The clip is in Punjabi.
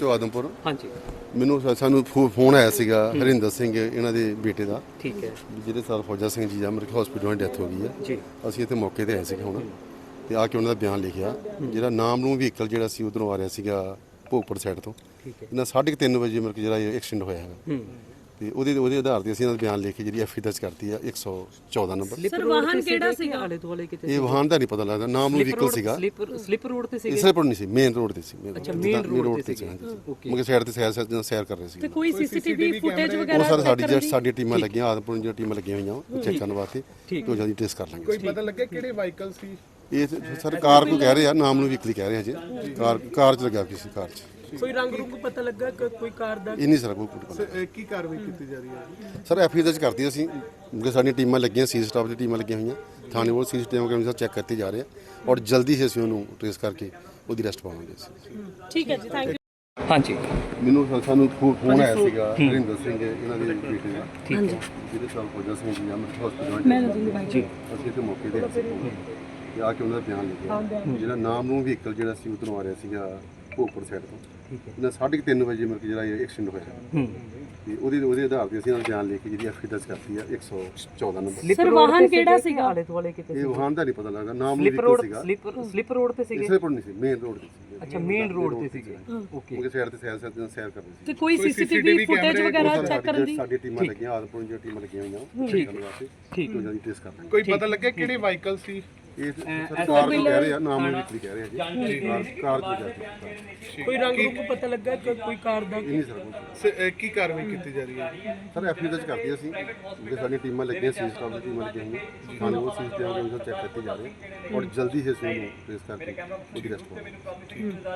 ਚੋ ਆਦਮਪੁਰ। ਹਾਂਜੀ। ਮੈਨੂੰ ਸਾ- ਸਾਨੂੰ ਫੋ- ਫੋਨ ਆਇਆ ਸੀਗਾ ਹਰਿੰਦਰ ਸਿੰਘ ਇਹਨਾਂ ਦੇ ਬੇਟੇ ਦਾ। ਠੀਕ ਹੈ। ਵੀ ਜਿਹਦੇ ਸਾਲ ਫੌਜਾ ਸਿੰਘ ਜੀ ਆ ਮੇਰੇ ਹਸਪੀਟਲ ਵਿੱਚ ਡੈਥ ਹੋ ਗਈ ਹੈ ਜੀ। ਅਸੀਂ ਇੱਥੇ ਮੌਕੇ ਤੇ ਆਏ ਸੀਗੇ ਹੁਣ। ਤੇ ਆ ਕੇ ਉਹਨਾਂ ਦਾ ਬਿਆਨ ਲਿਖਿਆ। ਜਿਹੜਾ ਨਾਮ ਨੂੰ ਵਹੀਕਲ ਜਿਹੜਾ ਸੀ ਉਧਰੋਂ ਆ ਰਿਹਾ ਸੀਗਾ ਭੋਗਪੁਰ ਸਾਈਡ ਤੋਂ। ਠੀਕ ਹੈ। ਇਹਨਾਂ 3:30 ਵਜੇ ਮੇਰੇ ਕੋਲ ਜਿਹੜਾ ਐਕਸੀਡੈਂਟ ਹੋਇਆ ਹੈਗਾ। ਹੂੰ। ਤੇ ਉਹਦੇ ਉਹਦੇ ਆਧਾਰ ਤੇ ਅਸੀਂ ਇਹਨਾਂ ਦਾ ਬਿਆਨ ਲਿਖ ਕੇ ਜਿਹੜੀ ਐਫ ਦਰਜ ਕਰਤੀ ਆ 114 ਨੰਬਰ। ਸਰ ਵਾਹਨ ਕਿਹੜਾ ਸੀਗਾ ਆਲੇ ਦੁਆਲੇ ਕਿਤੇ ਇਹ ਵਾਹਨ ਦਾ ਨਹੀਂ ਪਤਾ ਲੱਗਦਾ ਨਾਮ ਨੂੰ ਵਹੀਕਲ ਸੀਗਾ। ਸਲਿੱਪ ਸਲਿੱਪ ਰੋਡ ਤੇ ਸੀਗੇ? ਇਸੇ ਨਹੀਂ ਸੀ ਮੇਨ ਰੋਡ ਤੇ ਸੀ ਅੱਛਾ, road main ਤੇ ਸੀ. ਮੁਕੇ ਸਾਈਡ ਤੇ ਸੈਰ ਸੈਰ ਸੈਰ ਕਰ ਰਹੇ ਸੀ ਤੇ ਕੋਈ ਸੀਸੀਟੀਵੀ ਫੁਟੇਜ ਉਹ ਵਗੈਰਾ ਸਰ ਸਾਡੀ ਜਿਹੜੀ ਸਾਡੀ ਟੀਮਾਂ ਲੱਗੀਆਂ ਆਦਮਪੁਰ ਦੀਆਂ ਟੀਮਾਂ ਲੱਗੀਆਂ ਹੋਈਆਂ ਉਹ ਚੈੱਕ ਕਰਨ ਵਾਸਤੇ। ਤੋਂ ਜਲਦੀ ਟੈਸਟ ਕਰ ਲਾਂਗੇ। ਕੋਈ ਪਤਾ ਲੱਗਿਆ ਕਿਹੜੇ ਵਾਹੀਕਲ ਸੀ? ਇਹ ਸਰ ਕਾਰ ਕੋ ਕਹਿ ਰਹੇ ਆ ਨਾਮ ਨੂੰ ਵਹੀਕਲ ਕਹਿ ਰਹੇ ਆ ਜੀ। ਕਾਰ ਕਾਰ ਚ ਲੱਗਾ ਕਿਸੇ ਕਾਰ ਚ। ਕੋਈ ਰੰਗ ਰੁੰਗ ਪਤਾ ਲੱਗਾ ਕਿ ਕੋਈ ਕਾਰ ਦਾ? ਇਹ ਨਹੀਂ ਸਰ ਕੋਈ ਪਤਾ ਇਹ ਕੀ ਕਾਰਵਾਈ ਕੀਤੀ ਜਾ ਰਹੀ ਹੈ? ਸਰ ਐਫ ਦਰਜ ਕਰਤੀ ਅਸੀਂ ਕਿਉਂਕਿ ਸਾਡੀਆਂ ਟੀਮਾਂ ਲੱਗੀਆਂ ਸੀ ਸਟਾਫ ਦੀ ਟੀਮਾਂ ਲੱਗੀਆਂ ਹੋਈਆਂ। ਥਾਣੇ ਵੱਲ ਸੀ ਟੀਮਾਂ ਕੈਮਰਾ ਚੈੱਕ ਕਰਤੇ ਜਾ ਰਹੇ ਆ ਔਰ ਜਲਦੀ ਹੀ ਅਸੀਂ ਉਹਨੂੰ ਟ੍ਰੇਸ ਕਰਕੇ ਉਹਦੀ ਰੈਸਟ ਪਾਵਾਂਗੇ ਅਸੀਂ। ਠੀਕ ਹੈ ਜੀ ਥੈਂਕ ਯੂ ਹਾਂਜੀ। ਮੈਨੂੰ ਸਾ- ਸਾਨੂੰ ਫੋਨ ਆਇਆ ਸੀਗਾ ਹਰਿੰਦਰ ਸਿੰਘ ਇਹਨਾਂ ਦੇ ਬੇਟੇ ਦਾ। ਠੀਕ ਹੈ। ਜਿਹਦੇ ਸਾਲ ਫੌਜਾ ਸਿੰਘ ਜੀ ਆ ਮੇਰੇ ਹਸਪੀਟਲ ਜੀ। ਅਸੀਂ ਇੱਥੇ ਮੌਕੇ ਤੇ ਤੇ ਆ ਕੇ ਉਹਨਾਂ ਦਾ ਬਿਆਨ ਲਿਖਿਆ। ਜਿਹੜਾ ਨਾਮ ਨੂੰ ਵਹੀਕਲ ਜਿਹੜਾ ਸੀ ਉਧਰੋਂ ਆ ਰਿਹਾ ਸੀਗਾ ਭੋਗਪੁਰ ਸਾਈਡ ਤੋਂ। ਠੀਕ ਹੈ। ਇਹਨਾਂ 3:30 ਵਜੇ ਮੇਰੇ ਕੋਲ ਜਿਹੜਾ ਇਹ ਐਕਸੀਡੈਂਟ ਹੋਇਆ। ਹੂੰ। ਤੇ ਉਹਦੇ ਉਹਦੇ ਆਧਾਰ ਤੇ ਅਸੀਂ ਦਾ ਬਿਆਨ ਲਿਖ ਕੇ ਜਿਹੜੀ ਐਫ ਦਰਜ ਕਰਤੀ ਆ 114 ਨੰਬਰ। ਸਲਿੱਪ road ਵਾਹਨ ਕਿਹੜਾ ਸੀਗੇ? ਆਲੇ ਦੁਆਲੇ ਕਿਤੇ ਇਹ ਵਾਹਨ ਦਾ ਨਹੀਂ ਪਤਾ ਲੱਗਦਾ ਨਾਮ ਨੂੰ ਸਲਿੱਪ ਵਹੀਕਲ ਰੋਡ ਸੀਗਾ। ਸਲਿੱਪ ਸਲਿੱਪ ਰੋਡ ਤੇ ਸੀਗੇ? ਇਸੇ ਪਰ ਨਹੀਂ ਸੀ ਮੇਨ ਰੋਡ ਤੇ ਸੀ ਅੱਛਾ ਮੇਨ ਰੋਡ ਤੇ ਸੀਗੇ। ਓਕੇ ਕਿਉਂਕਿ ਸਾਈਡ ਤੇ ਸੈਰ ਸੈਰ ਸੈਰ ਕਰ ਰਹੇ ਸੀ। ਤੇ ਕੋਈ ਸੀਸੀਟੀਵੀ ਫੁਟੇਜ ਵਗੈਰਾ ਚੈੱਕ ਕਰਨ ਦੀ? ਸਾਡੀ ਟੀਮਾਂ ਲੱਗੀਆਂ ਆਦਮਪੁਰ ਦੀਆਂ ਟੀਮਾਂ ਲੱਗੀਆਂ ਹੋਈਆਂ ਠੀਕ। ਲਾਂਗੇ ਕੋਈ ਪਤਾ ਲੱਗਿਆ ਕਿਹੜੇ ਵਾਹੀਕਲ ਸੀ? ਇਹ ਸਰ ਕਾਰ ਨੂੰ ਕਹਿ ਰਹੇ ਆ ਨਾਮ ਨੂੰ ਵਹੀਕਲ ਕਹਿ ਰਹੇ ਆ ਜੀ। ਕਾਰ ਕਾਰ ਜਾ ਕੋਈ ਰੰਗ ਰੁੰਗ ਪਤਾ ਲੱਗਾ ਕਿ ਕੋਈ ਕਾਰ ਦਾ ਇਹ ਨਹੀਂ ਸਰ ਕੋਈ ਸ- ਇਹ ਕੀ ਕਾਰਵਾਈ ਕੀਤੀ ਜਾ ਰਹੀ ਹੈ? ਸਰ ਐਫ ਦਰਜ ਕਰਤੀ ਅਸੀਂ। ਕਿਉਂਕਿ ਸਾਡੀਆਂ ਟੀਮਾਂ ਲੱਗੀਆਂ ਸੀ ਸਟਾਫ ਦੀ ਟੀਮਾਂ ਲੱਗੀਆਂ ਹੋਈਆਂ ਥਾਣੇ ਉਹ ਸੀ ਟੀਮਾਂ ਕੈਮਰਾ ਚੈੱਕ ਕਰਤੇ ਜਾ ਰਹੇ ਆ ਔਰ ਜਲਦੀ ਹੀ ਅਸੀਂ ਉਹਨੂੰ ਟ੍ਰੇਸ ਕਰਕੇ ਉਹਦੀ ਠੀਕ।